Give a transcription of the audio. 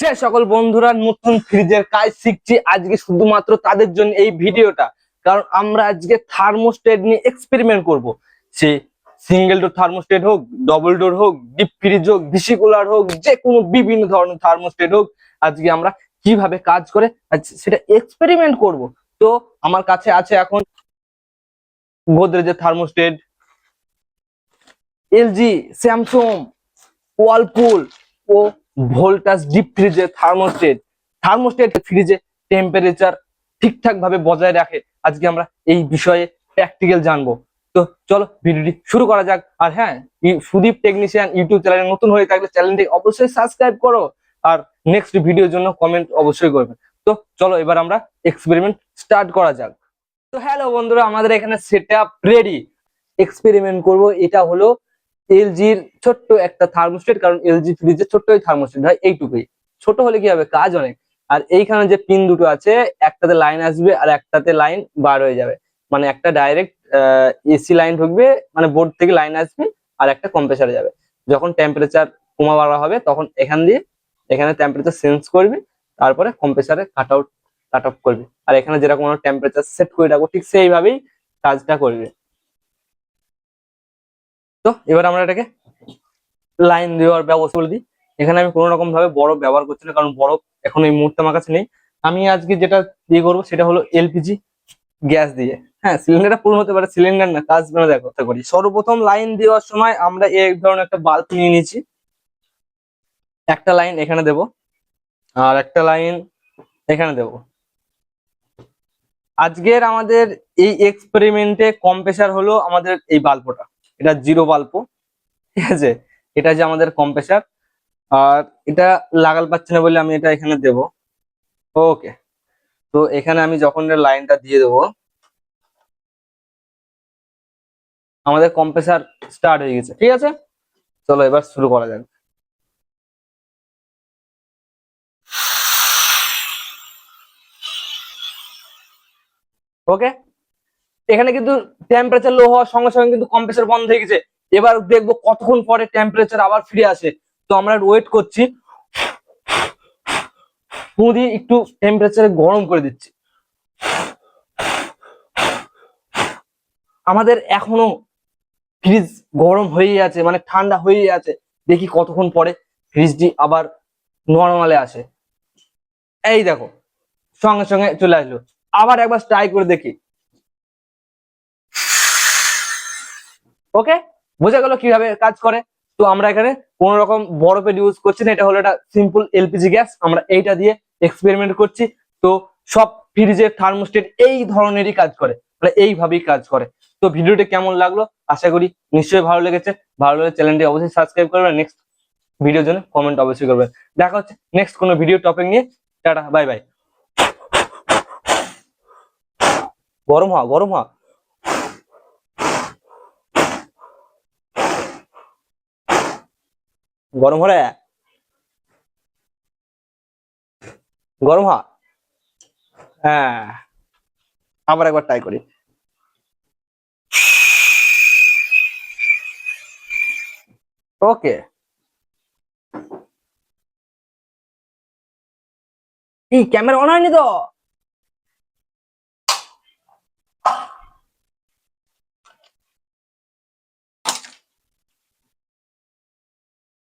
যে সকল বন্ধুরা নতুন ফ্রিজের কাজ শিখছি, আজকে শুধুমাত্র তাদের জন্য এই ভিডিওটা। কারণ আমরা আজকে থার্মোস্টেট নিয়ে এক্সপেরিমেন্ট করব। সে সিঙ্গেল ডোর থার্মোস্টেট হোক ডবল ডোর হোক ডিপ ফ্রিজ হোক ডিসি কুলার হোক, যে কোনো বিভিন্ন ধরনের থার্মোস্টেট হোক, আজকে আমরা কীভাবে কাজ করে সেটা এক্সপেরিমেন্ট করব। তো আমার কাছে আছে এখন গোদরেজের থার্মোস্টেট এলজি, স্যামসং, ওয়ালপুল ও ভোল্টাস ডিপ ফ্রিজে থার্মোস্টেট থার্মোস্টেট ফ্রিজে টেম্পারেচার ঠিকঠাক ভাবে বজায় রাখে। আজকে আমরা এই বিষয়ে প্র্যাকটিক্যাল জানব। তো চলো ভিডিওটি শুরু করা যাক। আর হ্যাঁ সুদীপ টেকনিশিয়ান ইউটিউব চ্যানেলে নতুন হয়ে থাকলে চ্যানেলটি অবশ্যই সাবস্ক্রাইব করো। আর নেক্সট ভিডিওর জন্য কমেন্ট অবশ্যই করবে। তো চলো এবার আমরা এক্সপেরিমেন্ট স্টার্ট করা যাক। তো হ্যালো বন্ধুরা, আমাদের এখানে সেট আপ রেডি এক্সপেরিমেন্ট করব, এটা হলো এলজির ছোট্ট একটা থার্মোস্টেট কারণ এলজি ফ্রিজের ছোট্ট ওই থার্মোস্টেট হয় এইটুকুই। ছোট হলে কি হবে? কাজ অনেক। আর এইখানে যে পিন দুটো আছে, একটাতে লাইন আসবে আর একটাতে লাইন বার হয়ে যাবে। মানে একটা ডাইরেক্ট এসি লাইন ঢুকবে মানে বোর্ড থেকে লাইন আসবে আর একটা কম্প্রেসারে যাবে। যখন টেম্পারেচার কমা বাড়া হবে, তখন এখান দিয়ে এখানে টেম্পারেচার সেন্স করবে, তারপরে কম্প্রেসারে কাট আউট কাট অফ করবে। আর এখানে যেরকম টেম্পারেচার সেট করে রাখব, ঠিক সেইভাবেই কাজটা করবে। তো এবার আমরা এটাকে লাইন দেওয়ার ব্যবস্থা করে দিই। এখানে আমি কোনো রকম ভাবে বরফ ব্যবহার করছি না, কারণ বরফ এখন এই মুহূর্তে আমার কাছে নেই। আমি আজকে যেটা দিয়ে করব সেটা হলো এলপিজি গ্যাস দিয়ে। হ্যাঁ সিলিন্ডারটা পূর্ণ হতে পারে সিলিন্ডার না, কাজ মানে দেখো চেষ্টা করি সর্বপ্রথম লাইন দেওয়ার সময় আমরা এই ধরনের একটা বাল্ব নিয়ে নিয়েছি। একটা লাইন এখানে দেব, আর একটা লাইন এখানে দেব। আজকের আমাদের এই এক্সপেরিমেন্টে কম্প্রেসার হলো আমাদের এই বাল্বটা এটা জিরো বাল্বও ঠিক আছে? এটা যে আমাদের কম্প্রেসার আর এটা লাগাল পাচ্ছে না বলে আমি এটা এখানে দেব। ওকে তো এখানে আমি যখন লাইনটা দিয়ে দেবো, আমাদের কম্প্রেসার স্টার্ট হয়ে গেছে, ঠিক আছে? চলো এবার শুরু করা যাক। ওকে এখানে কিন্তু টেম্পারেচার লো হওয়ার সঙ্গে সঙ্গে কিন্তু কম্প্রেসার বন্ধ হয়ে গেছে। এবার দেখব কতক্ষণ পরে টেম্পারেচার আবার ফিরে আসে। তো আমরা ওয়েট করছি। দিয়ে একটু টেম্পারেচার গরম করে দিচ্ছি। আমাদের এখনও ফ্রিজ গরম হয়েই আছে মানে ঠান্ডা হয়েই আছে। দেখি কতক্ষণ পরে ফ্রিজটি আবার নর্মালে আসে। এই দেখো, সঙ্গে সঙ্গে চলে আসলো। আবার একবার ট্রাই করে দেখি। ওকে বোঝা গেল কীভাবে কাজ করে। তো আমরা এখানে কোন রকম বরফের ইউজ করছি না, এটা হলো একটা সিম্পল এলপিজি গ্যাস আমরা এইটা দিয়ে এক্সপেরিমেন্ট করছি। তো সব ফ্রিজের থার্মোস্টেট এই ধরনেরই কাজ করে মানে এইভাবেই কাজ করে। তো ভিডিওটি কেমন লাগল? আশা করি নিশ্চয়ই ভালো লেগেছে। ভালো লাগলে চ্যানেলটি অবশ্যই সাবস্ক্রাইব করবেন। নেক্সট ভিডিওর জন্য কমেন্ট অবশ্যই করবেন। দেখা হচ্ছে নেক্সট কোনো ভিডিও টপিক নিয়ে। টাটা বাই বাই গরম হওয়া গরম হওয়া। গরম হলে? গরম হওয়া হ্যাঁ। আবার একবার ট্রাই করি। ওকে এই ক্যামেরা অন হয়নি তো?